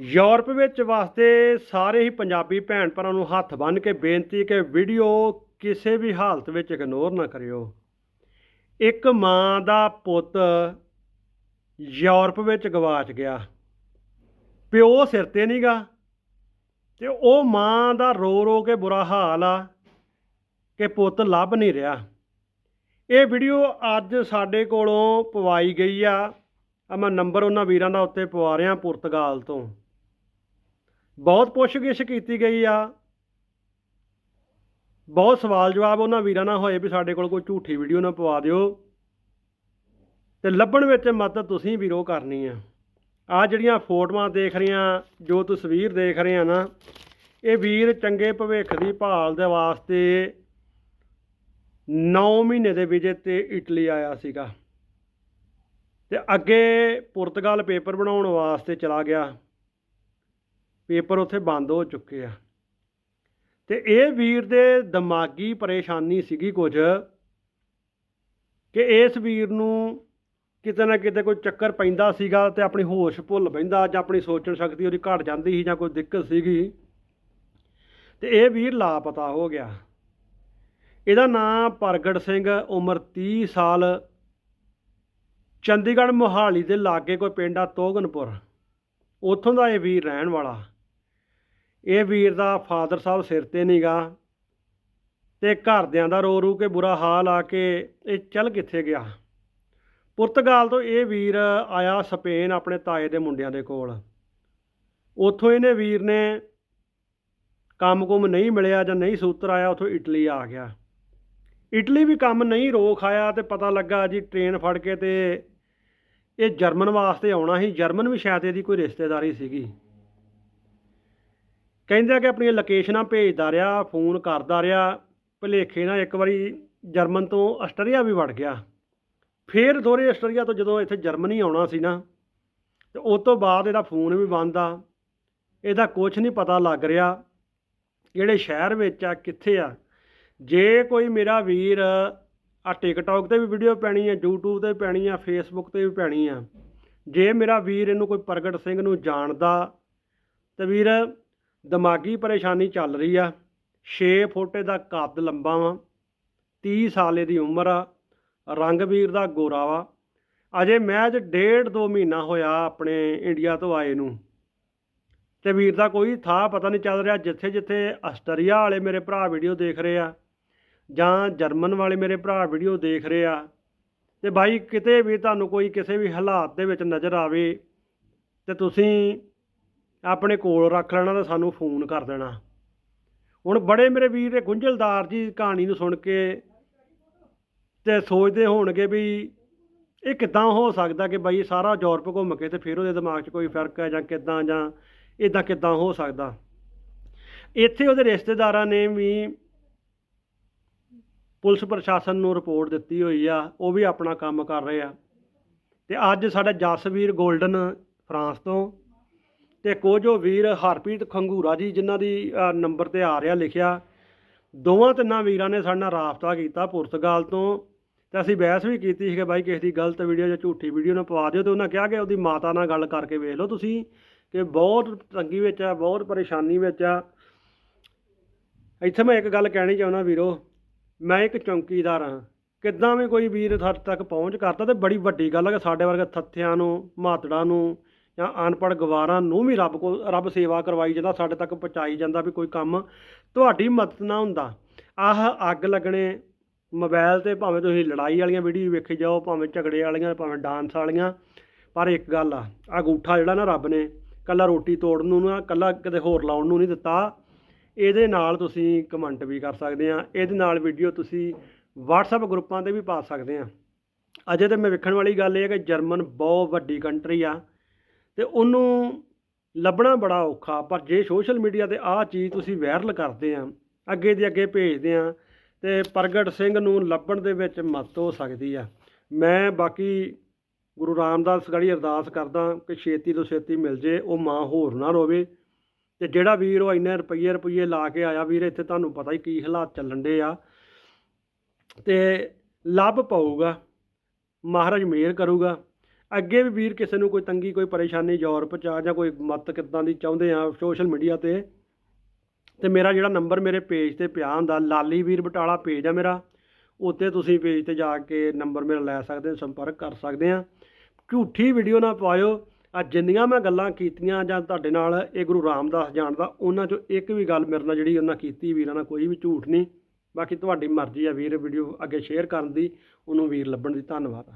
Europe ਵਿੱਚ ਵਾਸਤੇ ਸਾਰੇ ਹੀ ਪੰਜਾਬੀ ਭੈਣ ਭਰਾਵਾਂ ਨੂੰ ਹੱਥ ਬੰਨ੍ਹ ਕੇ ਬੇਨਤੀ ਕਿ ਵੀਡੀਓ ਕਿਸੇ ਵੀ ਹਾਲਤ ਵਿੱਚ ਇਗਨੋਰ ਨਾ ਕਰਿਓ। ਇੱਕ ਮਾਂ ਦਾ ਪੁੱਤ ਯੂਰਪ ਵਿੱਚ ਗਵਾਚ ਗਿਆ। ਪਿਓ ਸਿਰ ਤੇ ਨਹੀਂਗਾ ਤੇ ਉਹ ਮਾਂ ਦਾ ਰੋ ਰੋ ਕੇ ਬੁਰਾ ਹਾਲ ਆ ਕਿ ਪੁੱਤ ਲੱਭ ਨਹੀਂ ਰਿਹਾ। ਇਹ ਵੀਡੀਓ ਅੱਜ ਸਾਡੇ ਕੋਲੋਂ ਪਵਾਈ ਗਈ ਆ। ਆ ਮੈਂ ਨੰਬਰ ਉਹਨਾਂ ਵੀਰਾਂ ਦਾ ਉੱਤੇ ਪਵਾ ਰਿਹਾ ਪੁਰਤਗਾਲ ਤੋਂ। ਬਹੁਤ ਪੁੱਛਗਿੱਛ ਕੀਤੀ ਗਈ ਆ। ਬਹੁਤ ਸਵਾਲ ਜਵਾਬ ਉਹਨਾਂ ਵੀਰਾਂ ਨਾਲ ਹੋਏ ਵੀ ਸਾਡੇ ਕੋਲ ਕੋਈ ਝੂਠੀ ਵੀਡੀਓ ਨਾ ਪਵਾ ਦਿਓ। ਤੇ ਲੱਭਣ ਵਿੱਚ ਮਦਦ ਤੁਸੀਂ ਵੀਰੋ ਕਰਨੀ ਆ। ਆ ਜਿਹੜੀਆਂ ਫੋਟੋਆਂ ਦੇਖ ਰਹੀਆਂ, ਜੋ ਤਸਵੀਰ ਦੇਖ ਰਹੇ ਆ ਨਾ, ਇਹ ਵੀਰ ਚੰਗੇ ਭਵਿੱਖ ਦੀ ਭਾਲ ਦੇ ਵਾਸਤੇ 9 ਮਹੀਨੇ ਦੇ ਵਿਜੇ ਤੇ ਇਟਲੀ ਆਇਆ ਸੀਗਾ। ਤੇ ਅੱਗੇ ਪੁਰਤਗਾਲ ਪੇਪਰ ਬਣਾਉਣ ਵਾਸਤੇ ਚਲਾ ਗਿਆ। ਪੇਪਰ ਉੱਥੇ ਬੰਦ ਹੋ ਚੁੱਕੇ ਆ। ਤੇ ਇਹ ਵੀਰ ਦੇ ਦਿਮਾਗੀ ਪਰੇਸ਼ਾਨੀ ਸੀਗੀ ਕੁਝ ਕਿ ਇਸ ਵੀਰ ਨੂੰ ਕਿਤੇ ਨਾ ਕਿਤੇ ਕੋਈ ਚੱਕਰ ਪੈਂਦਾ ਸੀਗਾ ਤੇ ਆਪਣੀ ਹੋਸ਼ ਭੁੱਲ ਬੈਂਦਾ ਜਾਂ ਆਪਣੀ ਸੋਚਣ ਸ਼ਕਤੀ ਉਹਦੀ ਘਟ ਜਾਂਦੀ ਸੀ ਜਾਂ ਕੋਈ ਦਿੱਕਤ ਸੀਗੀ। ਤੇ ਇਹ ਵੀਰ ਲਾਪਤਾ ਹੋ ਗਿਆ। ਇਹਦਾ ਨਾਮ ਪ੍ਰਗਟ ਸਿੰਘ, ਉਮਰ 30 ਸਾਲ, ਚੰਡੀਗੜ੍ਹ ਮੋਹਾਲੀ ਦੇ ਲਾਗੇ ਕੋਈ ਪਿੰਡ ਆ ਤੋਗਨਪੁਰ। ਉੱਥੋਂ ਦਾ ਇਹ ਵੀਰ ਰਹਿਣ ਵਾਲਾ। ਇਹ ਵੀਰ ਦਾ ਫਾਦਰ ਸਾਹਿਬ ਸਿਰ ਤੇ ਨਹੀਂਗਾ ਤੇ ਘਰਦਿਆਂ ਦਾ ਰੋ ਰੂ ਕੇ ਬੁਰਾ ਹਾਲ ਆ ਕੇ ਇਹ ਚੱਲ ਕਿੱਥੇ ਗਿਆ? ਪੁਰਤਗਾਲ ਤੋਂ ਇਹ ਵੀਰ ਆਇਆ ਸਪੇਨ ਆਪਣੇ ਤਾਏ ਦੇ ਮੁੰਡਿਆਂ ਦੇ ਕੋਲ। ਉੱਥੋਂ ਇਹਨੇ ਵੀਰ ਨੇ ਕੰਮ-ਕੁਮ ਨਹੀਂ ਮਿਲਿਆ ਜਾਂ ਨਹੀਂ ਸੂਤਰ ਆਇਆ, ਉੱਥੋਂ ਇਟਲੀ ਆ ਗਿਆ। ਇਟਲੀ ਵੀ ਕੰਮ ਨਹੀਂ, ਰੋਕ ਆਇਆ ਤੇ ਪਤਾ ਲੱਗਾ ਜੀ ਟ੍ਰੇਨ ਫੜ ਕੇ ਤੇ ਇਹ ਜਰਮਨ ਵਾਸਤੇ ਆਉਣਾ ਸੀ। ਜਰਮਨ ਵੀ ਸ਼ਾਇਦ ਇਹਦੀ ਕੋਈ ਰਿਸ਼ਤੇਦਾਰੀ ਸੀਗੀ। ਕਹਿੰਦੇ ਆ ਕਿ ਆਪਣੀਆਂ ਲੋਕੇਸ਼ਨਾਂ ਭੇਜਦਾ ਰਿਹਾ ਫੋਨ ਕਰਦਾ ਰਿਹਾ। ਭੁਲੇਖੇ ਨਾਲ ਇੱਕ ਵਾਰੀ ਜਰਮਨ ਤੋਂ ਆਸਟਰੀਆ ਵੀ ਵੜ ਗਿਆ। ਫਿਰ ਦੋਰੇ ਆਸਟਰੀਆ ਤੋਂ ਜਦੋਂ ਇੱਥੇ ਜਰਮਨੀ ਆਉਣਾ ਸੀ ਨਾ, ਤੇ ਉਸ ਤੋਂ ਬਾਅਦ ਇਹਦਾ ਫੋਨ ਵੀ ਬੰਦ ਆ। ਇਹਦਾ ਕੁਝ ਨਹੀਂ ਪਤਾ ਲੱਗ ਰਿਹਾ ਜਿਹੜੇ ਸ਼ਹਿਰ ਵਿੱਚ ਆ, ਕਿੱਥੇ ਆ। ਜੇ ਕੋਈ ਮੇਰਾ ਵੀਰ ਆ ਟਿਕਟੌਕ ਤੇ ਵੀ ਵੀਡੀਓ ਪੈਣੀ ਆ, YouTube ਤੇ ਵੀ ਪੈਣੀ ਆ, Facebook ਤੇ ਵੀ ਪੈਣੀ ਆ, ਜੇ ਮੇਰਾ ਵੀਰ ਇਹਨੂੰ ਕੋਈ ਪ੍ਰਗਟ ਸਿੰਘ ਨੂੰ ਜਾਣਦਾ, ਤੇ ਵੀਰ ਦਿਮਾਗੀ ਪਰੇਸ਼ਾਨੀ ਚੱਲ ਰਹੀ ਆ। 6 ਫੁੱਟ ਦਾ ਕੱਦ ਲੰਬਾ ਵਾ 30 ਸਾਲੇ ਦੀ ਉਮਰ ਆ ਰੰਗ ਵੀਰ ਦਾ ਗੋਰਾ ਵਾ। ਅਜੇ ਮੈਚ ਡੇਢ ਦੋ ਮਹੀਨਾ ਹੋਇਆ ਆਪਣੇ ਇੰਡੀਆ ਤੋਂ ਆਏ ਨੂੰ। ਤੇ ਵੀਰ ਦਾ ਕੋਈ ਥਾਂ ਪਤਾ ਨਹੀਂ ਚੱਲ ਰਿਹਾ ਜਿੱਥੇ ਜਿੱਥੇ ਆਸਟਰੀਆ ਵਾਲੇ ਮੇਰੇ ਭਰਾ ਵੀਡੀਓ ਦੇਖ ਰਹੇ ਆ ਜਾਂ ਜਰਮਨ ਵਾਲੇ ਮੇਰੇ ਭਰਾ ਵੀਡੀਓ ਦੇਖ ਰਹੇ ਆ। ਤੇ ਬਾਈ, ਕਿਤੇ ਵੀ ਤੁਹਾਨੂੰ ਕੋਈ ਕਿਸੇ ਵੀ ਹਾਲਾਤ ਦੇ ਵਿੱਚ ਨਜ਼ਰ ਆਵੇ ਤੇ ਤੁਸੀਂ ਆਪਣੇ ਕੋਲ ਰੱਖ ਲੈਣਾ ਤੇ ਸਾਨੂੰ ਫੋਨ ਕਰ ਦੇਣਾ। ਹੁਣ ਬੜੇ ਮੇਰੇ ਵੀਰ ਇਹ ਗੁੰਝਲਦਾਰ ਜੀ ਕਹਾਣੀ ਨੂੰ ਸੁਣ ਕੇ ਤੇ ਸੋਚਦੇ ਹੋਣਗੇ ਵੀ ਇਹ ਕਿੱਦਾਂ ਹੋ ਸਕਦਾ ਕਿ ਬਾਈ ਸਾਰਾ ਯੂਰਪ ਘੁੰਮ ਕੇ ਤੇ ਫਿਰ ਉਹਦੇ ਦਿਮਾਗ 'ਚ ਕੋਈ ਫ਼ਰਕ ਹੈ ਜਾਂ ਕਿੱਦਾਂ ਜਾਂ ਇਦਾਂ ਕਿੱਦਾਂ ਹੋ ਸਕਦਾ। ਇੱਥੇ ਉਹਦੇ ਰਿਸ਼ਤੇਦਾਰਾਂ ਨੇ ਵੀ ਪੁਲਿਸ ਪ੍ਰਸ਼ਾਸਨ ਨੂੰ ਰਿਪੋਰਟ ਦਿੱਤੀ ਹੋਈ ਆ, ਉਹ ਵੀ ਆਪਣਾ ਕੰਮ ਕਰ ਰਹੇ ਆ। ਤੇ ਅੱਜ ਸਾਡਾ ਜਸਵੀਰ 골ਡਨ ਫਰਾਂਸ ਤੋਂ ਤੇ ਕੋਜੋ ਵੀਰ ਹਰਪ੍ਰੀਤ ਖੰਗੂਰਾ ਜੀ, ਜਿਨ੍ਹਾਂ ਦੀ ਨੰਬਰ ਤੇ ਆ ਰਿਹਾ ਲਿਖਿਆ, ਦੋਵਾਂ ਤਿੰਨਾਂ ਵੀਰਾਂ ਨੇ ਸਾਡੇ ਨਾਲ ਰਾਬਤਾ ਕੀਤਾ ਪੁਰਤਗਾਲ ਤੋਂ ਤੇ ਅਸੀਂ ਬਹਿਸ ਵੀ ਕੀਤੀ ਸੀ ਕਿ ਬਾਈ ਕਿਸੇ ਦੀ ਗਲਤ ਵੀਡੀਓ ਜਾਂ ਝੂਠੀ ਵੀਡੀਓ ਨਾ ਪਵਾ ਦਿਓ ਤੇ ਉਹਨਾਂ ਕਿਹਾ ਕਿ ਉਹਦੀ ਮਾਤਾ ਨਾਲ ਗੱਲ ਕਰਕੇ ਵੇਖ ਲਓ ਤੁਸੀਂ ਕਿ ਬਹੁਤ ਤੰਗੀ ਵਿੱਚ ਆ, ਬਹੁਤ ਪਰੇਸ਼ਾਨੀ ਵਿੱਚ ਆ। ਇੱਥੇ ਮੈਂ ਇੱਕ ਗੱਲ ਕਹਿਣੀ ਚਾਹੁੰਦਾ ਵੀਰੋ, ਮੈਂ ਇੱਕ ਚੌਂਕੀਦਾਰ ਹਾਂ, ਕਿੱਦਾਂ ਵੀ ਕੋਈ ਵੀਰ ਸਾਡੇ ਤੱਕ ਪਹੁੰਚ ਕਰਦਾ ਤੇ ਬੜੀ ਵੱਡੀ ਗੱਲ ਹੈ ਕਿ ਸਾਡੇ ਵਰਗੇ ਥੱਥਿਆਂ ਨੂੰ, ਮਾਤੜਾਂ ਨੂੰ ਜਾਂ ਅਨਪੜ੍ਹ ਗਵਾਰਾਂ ਨੂੰ ਵੀ ਰੱਬ ਕੋ ਰੱਬ ਸੇਵਾ ਕਰਵਾਈ ਜਾਂਦਾ, ਸਾਡੇ ਤੱਕ ਪਹੁੰਚਾਈ ਜਾਂਦਾ ਵੀ ਕੋਈ ਕੰਮ ਤੁਹਾਡੀ ਮਦਦ ਨਾ ਹੁੰਦਾ। ਆਹ ਅੱਗ ਲੱਗਣੇ ਮੋਬਾਈਲ ਤੇ ਭਾਵੇਂ ਤੁਸੀਂ ਲੜਾਈ ਵਾਲੀਆਂ ਵੀਡੀਓ ਵੇਖੀ ਜਾਓ, ਭਾਵੇਂ ਝਗੜੇ ਵਾਲੀਆਂ, ਭਾਵੇਂ ਡਾਂਸ ਵਾਲੀਆਂ, ਪਰ ਇੱਕ ਗੱਲ ਆ, ਅਗੂਠਾ ਜਿਹੜਾ ਨਾ ਰੱਬ ਨੇ ਕੱਲਾ ਰੋਟੀ ਤੋੜਨ ਨੂੰ ਨਾ, ਕੱਲਾ ਕਿਤੇ ਹੋਰ ਲਾਉਣ ਨੂੰ ਨਹੀਂ ਦਿੱਤਾ, ਇਹਦੇ ਨਾਲ ਤੁਸੀਂ ਕਮੈਂਟ ਵੀ ਕਰ ਸਕਦੇ ਆ, ਇਹਦੇ ਨਾਲ ਵੀਡੀਓ ਤੁਸੀਂ WhatsApp ਗਰੁੱਪਾਂ ਤੇ ਵੀ ਪਾ ਸਕਦੇ ਆ। ਅਜੇ ਤੇ ਮੈਂ ਵੇਖਣ ਵਾਲੀ ਗੱਲ ਇਹ ਹੈ ਕਿ ਜਰਮਨ ਬਹੁਤ ਵੱਡੀ ਕੰਟਰੀ ਆ ਤੇ ਉਹਨੂੰ ਲੱਭਣਾ ਬੜਾ ਔਖਾ। ਪਰ ਜੇ ਸੋਸ਼ਲ ਮੀਡੀਆ ਤੇ ਆਹ ਚੀਜ਼ ਤੁਸੀਂ ਵਾਇਰਲ ਕਰਦੇ ਆ, ਅੱਗੇ ਦੀ ਅੱਗੇ ਭੇਜਦੇ ਆ, ਤੇ ਪ੍ਰਗਟ ਸਿੰਘ ਨੂੰ ਲੱਭਣ ਦੇ ਵਿੱਚ ਮਦਦ ਹੋ ਸਕਦੀ ਆ। ਮੈਂ ਬਾਕੀ ਗੁਰੂ ਰਾਮਦਾਸ ਗੜੀ ਅਰਦਾਸ ਕਰਦਾ ਕਿ ਛੇਤੀ ਤੋਂ ਛੇਤੀ ਮਿਲ ਜੇ, ਉਹ ਮਾਂ ਹੋਰ ਨਾ ਰੋਵੇ। ਤੇ ਜਿਹੜਾ ਵੀਰ ਉਹ ਇੰਨੇ ਰੁਪਈਏ ਰੁਪਈਏ ਲਾ ਕੇ ਆਇਆ, ਵੀਰ ਇੱਥੇ ਤੁਹਾਨੂੰ ਪਤਾ ਹੀ ਕੀ ਹਾਲਾਤ ਚੱਲਣ ਦੇ ਆ। ਤੇ ਲੱਭ ਪਾਊਗਾ, ਮਹਾਰਾਜ ਮਿਹਰ ਕਰੂਗਾ। ਅੱਗੇ ਵੀ ਵੀਰ ਕਿਸੇ ਨੂੰ ਕੋਈ ਤੰਗੀ, ਕੋਈ ਪਰੇਸ਼ਾਨੀ ਯੂਰਪ ਚ ਆ ਜਾਂ ਕੋਈ ਮਤ ਕਿੱਦਾਂ ਦੀ ਚਾਹੁੰਦੇ ਆ ਸੋਸ਼ਲ ਮੀਡੀਆ ਤੇ ਤੇ ਮੇਰਾ ਜਿਹੜਾ ਨੰਬਰ ਮੇਰੇ ਪੇਜ ਤੇ ਪਿਆ ਹੁੰਦਾ, ਲਾਲੀ ਵੀਰ ਬਟਾਲਾ ਪੇਜ ਆ ਮੇਰਾ ਉੱਤੇ ਤੁਸੀਂ ਪੇਜ ਤੇ ਜਾ ਕੇ ਨੰਬਰ ਮੇਰਾ ਲੈ ਸਕਦੇ ਹੋ, ਸੰਪਰਕ ਕਰ ਸਕਦੇ ਆ। ਝੂਠੀ ਵੀਡੀਓ ਨਾ ਪਾਇਓ ਆ ਜਿੰਨੀਆਂ ਮੈਂ ਗੱਲਾਂ ਕੀਤੀਆਂ ਜਾਂ ਤੁਹਾਡੇ ਨਾਲ ਇਹ ਗੁਰੂ ਰਾਮਦਾਸ ਜਾਣਦਾ, ਉਹਨਾਂ ਚੋਂ ਇੱਕ ਵੀ ਗੱਲ ਮੇਰੇ ਨਾਲ ਜਿਹੜੀ ਉਹਨਾਂ ਕੀਤੀ ਵੀਰਾਂ ਨਾਲ ਕੋਈ ਵੀ ਝੂਠ ਨਹੀਂ। ਬਾਕੀ ਤੁਹਾਡੀ ਮਰਜ਼ੀ ਆ ਵੀਰ ਵੀਡੀਓ ਅੱਗੇ ਸ਼ੇਅਰ ਕਰਨ ਦੀ, ਉਹਨੂੰ ਵੀਰ ਲੱਭਣ ਦੀ, ਧੰਨਵਾਦ।